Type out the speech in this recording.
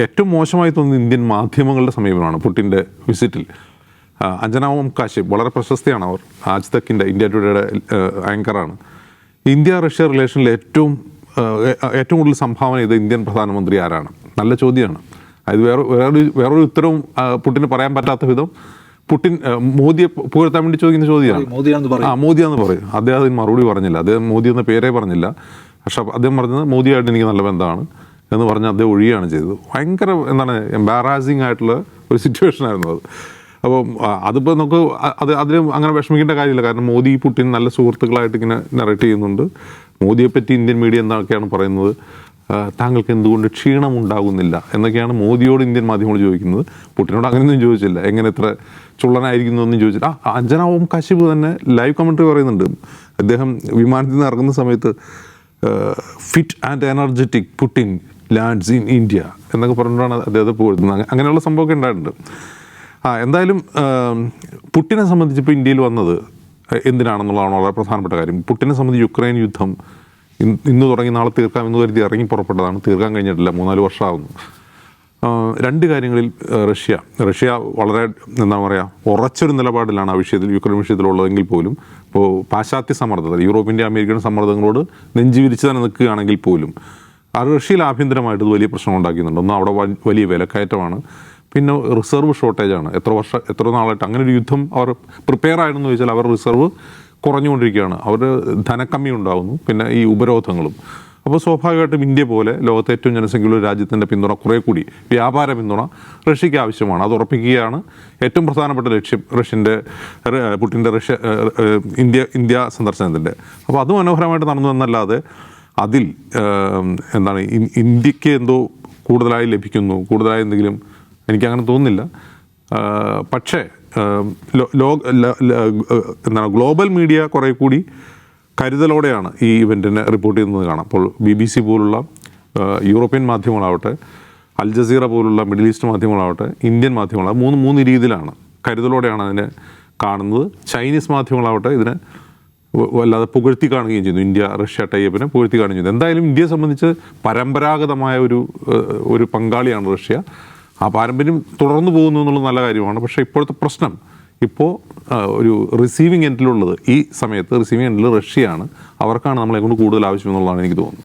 ഏറ്റവും മോശമായി തോന്നുന്ന ഇന്ത്യൻ മാധ്യമങ്ങളുടെ സമീപനമാണ് പുട്ടിന്റെ വിസിറ്റിൽ അഞ്ജനാവും കാശ്യപ് വളരെ പ്രശസ്തിയാണ് അവർ. ആജ് തക്കിന്റെ ഇന്ത്യ ടുഡേയുടെ ആങ്കറാണ് ഇന്ത്യ റഷ്യ റിലേഷനിൽ ഏറ്റവും ഏറ്റവും കൂടുതൽ സംഭാവന ചെയ്ത ഇന്ത്യൻ പ്രധാനമന്ത്രി ആരാണ്? നല്ല ചോദ്യമാണ്. അത് വേറെ വേറൊരു വേറൊരു ഉത്തരവും പുട്ടിന് പറയാൻ പറ്റാത്ത വിധം പുട്ടിൻ മോദിയെ പുകഴ്ത്താൻ വേണ്ടി ചോദിക്കുന്ന ചോദ്യമാണ്. ആ മോദിയാന്ന് പറയും. അദ്ദേഹം അതിന് മറുപടി പറഞ്ഞില്ല. അദ്ദേഹം മോദി എന്ന പേരേ പറഞ്ഞില്ല. പക്ഷെ അദ്ദേഹം പറഞ്ഞത് മോദിയായിട്ട് എനിക്ക് നല്ല ബന്ധമാണ്. എന്ന് പറഞ്ഞ് അദ്ദേഹം ഒഴിയുകയാണ് ചെയ്തത്. ഭയങ്കര എന്താണ് എംബാറാസിങ് ആയിട്ടുള്ള ഒരു സിറ്റുവേഷൻ ആയിരുന്നു അത്. അപ്പോൾ അതിപ്പോൾ നമുക്ക് അത് അതിന് അങ്ങനെ വിഷമിക്കേണ്ട കാര്യമില്ല. കാരണം മോദി പുട്ടിൻ നല്ല സുഹൃത്തുക്കളായിട്ട് ഇങ്ങനെ നറേറ്റ് ചെയ്യുന്നുണ്ട്. മോദിയെ പറ്റി ഇന്ത്യൻ മീഡിയ എന്തൊക്കെയാണ് പറയുന്നത്? താങ്കൾക്ക് എന്തുകൊണ്ട് ക്ഷീണം ഉണ്ടാകുന്നില്ല എന്നൊക്കെയാണ് മോദിയോട് ഇന്ത്യൻ മാധ്യമങ്ങൾ ചോദിക്കുന്നത്. പുട്ടിനോട് അങ്ങനെയൊന്നും ചോദിച്ചില്ല. എങ്ങനെ ഇത്ര ചുള്ളനായിരിക്കുന്നു എന്നും ചോദിച്ചില്ല. ആ അഞ്ജന ഓം കശിപ് തന്നെ ലൈവ് കമൻട്രി പറയുന്നുണ്ട്. അദ്ദേഹം വിമാനത്തിൽ നിന്ന് ഇറങ്ങുന്ന സമയത്ത് fit and energetic Putin lands in India എന്നൊക്കെ പറഞ്ഞിട്ടാണ് അദ്ദേഹത്തെ പോയിരുന്നത് അങ്ങ- അങ്ങനെയുള്ള സംഭവമൊക്കെ ഉണ്ടായിട്ടുണ്ട്. ആ എന്തായാലും പുട്ടിനെ സംബന്ധിച്ച് ഇപ്പോൾ ഇന്ത്യയിൽ വന്നത് എന്തിനാണെന്നുള്ളതാണ് വളരെ പ്രധാനപ്പെട്ട കാര്യം. പുട്ടിനെ സംബന്ധിച്ച് യുക്രൈൻ യുദ്ധം ഇന്ന് ഇന്ന് തുടങ്ങി നാളെ തീർക്കാം എന്ന് കരുതി ഇറങ്ങി പുറപ്പെട്ടതാണ്. തീർക്കാൻ കഴിഞ്ഞിട്ടില്ല. മൂന്നാൽ വർഷമാകുന്നു രണ്ട് കാര്യങ്ങളിൽ റഷ്യ. റഷ്യ വളരെ എന്താ പറയുക ഉറച്ചൊരു നിലപാടിലാണ് ആ വിഷയത്തിൽ യുക്രൈൻ വിഷയത്തിലുള്ളതെങ്കിൽ പോലും. ഇപ്പോൾ പാശ്ചാത്യ സമ്മർദ്ദം യൂറോപ്പിന്റെ അമേരിക്കൻ സമ്മർദ്ദങ്ങളോട് നെഞ്ചി വിരിച്ച് തന്നെ നിൽക്കുകയാണെങ്കിൽ പോലും റഷ്യയിൽ ആഭ്യന്തരമായിട്ട് ഇത് വലിയ പ്രശ്നം ഉണ്ടാക്കുന്നുണ്ട് ഒന്ന് അവിടെ വലിയ വിലക്കയറ്റമാണ്. പിന്നെ റിസർവ് ഷോർട്ടേജാണ്. എത്ര വർഷം എത്ര നാളായിട്ട് അങ്ങനെ ഒരു യുദ്ധം അവർ പ്രിപ്പയർ ആയിരുന്നു ചോദിച്ചാൽ അവർ റിസർവ് കുറഞ്ഞുകൊണ്ടിരിക്കുകയാണ്. അവർ ധനക്കമ്മി ഉണ്ടാകുന്നു പിന്നെ ഈ ഉപരോധങ്ങളും. അപ്പോൾ സ്വാഭാവികമായിട്ടും ഇന്ത്യ പോലെ ലോകത്തെ ഏറ്റവും ജനസംഖ്യയുള്ള രാജ്യത്തിന്റെ പിന്തുണ കുറേ കൂടി. വ്യാപാര പിന്തുണ റഷ്യയ്ക്ക് ആവശ്യമാണ്. അത് ഉറപ്പിക്കുകയാണ്. ഏറ്റവും പ്രധാനപ്പെട്ട ലക്ഷ്യം റഷ്യന്റെ പുട്ടിന്റെ റഷ്യ ഇന്ത്യ ഇന്ത്യ സന്ദർശനത്തിന്റെ. അപ്പോൾ അത് മനോഹരമായിട്ട് നടന്നു എന്നല്ലാതെ അതിൽ എന്താണ് ഇന്ത്യയ്ക്ക് എന്തോ കൂടുതലായി ലഭിക്കുന്നു കൂടുതലായി എന്തെങ്കിലും എനിക്കങ്ങനെ തോന്നുന്നില്ല. പക്ഷേ ലോ- എന്താണ് ഗ്ലോബൽ മീഡിയ കുറേ കൂടി കരുതലോടെയാണ് ഈ ഇവന്റിനെ റിപ്പോർട്ട് ചെയ്യുന്നത് കാണാം. അപ്പോൾ ബി ബി സി പോലുള്ള യൂറോപ്യൻ മാധ്യമങ്ങളാവട്ടെ അൽ ജസീറ പോലുള്ള മിഡിൽ ഈസ്റ്റ് മാധ്യമങ്ങളാവട്ടെ ഇന്ത്യൻ മാധ്യമങ്ങളാവട്ടെ മൂന്ന് മൂന്ന് രീതിയിലാണ് കരുതലോടെയാണ് അതിനെ കാണുന്നത്. ചൈനീസ് മാധ്യമങ്ങളാവട്ടെ ഇതിനെ വല്ലാതെ പുകഴ്ത്തി കാണുകയും ചെയ്യുന്നു. ഇന്ത്യ റഷ്യ ടൈപ്പിനെ പുകഴ്ത്തി കാണുകയും ചെയ്യുന്നു. എന്തായാലും ഇന്ത്യയെ സംബന്ധിച്ച് പരമ്പരാഗതമായ ഒരു ഒരു പങ്കാളിയാണ് റഷ്യ. ആ പാരമ്പര്യം തുടർന്നു പോകുന്നു എന്നുള്ള നല്ല കാര്യമാണ്. പക്ഷേ ഇപ്പോഴത്തെ പ്രശ്നം ഇപ്പോൾ ഒരു റിസീവിങ് എൻഡിലുള്ളത് ഈ സമയത്ത് റിസീവിങ് എൻഡിൽ റഷ്യയാണ്. അവർക്കാണ് നമ്മളെ കൊണ്ട് കൂടുതൽ ആവശ്യം എന്നുള്ളതാണ് എനിക്ക് തോന്നുന്നത്.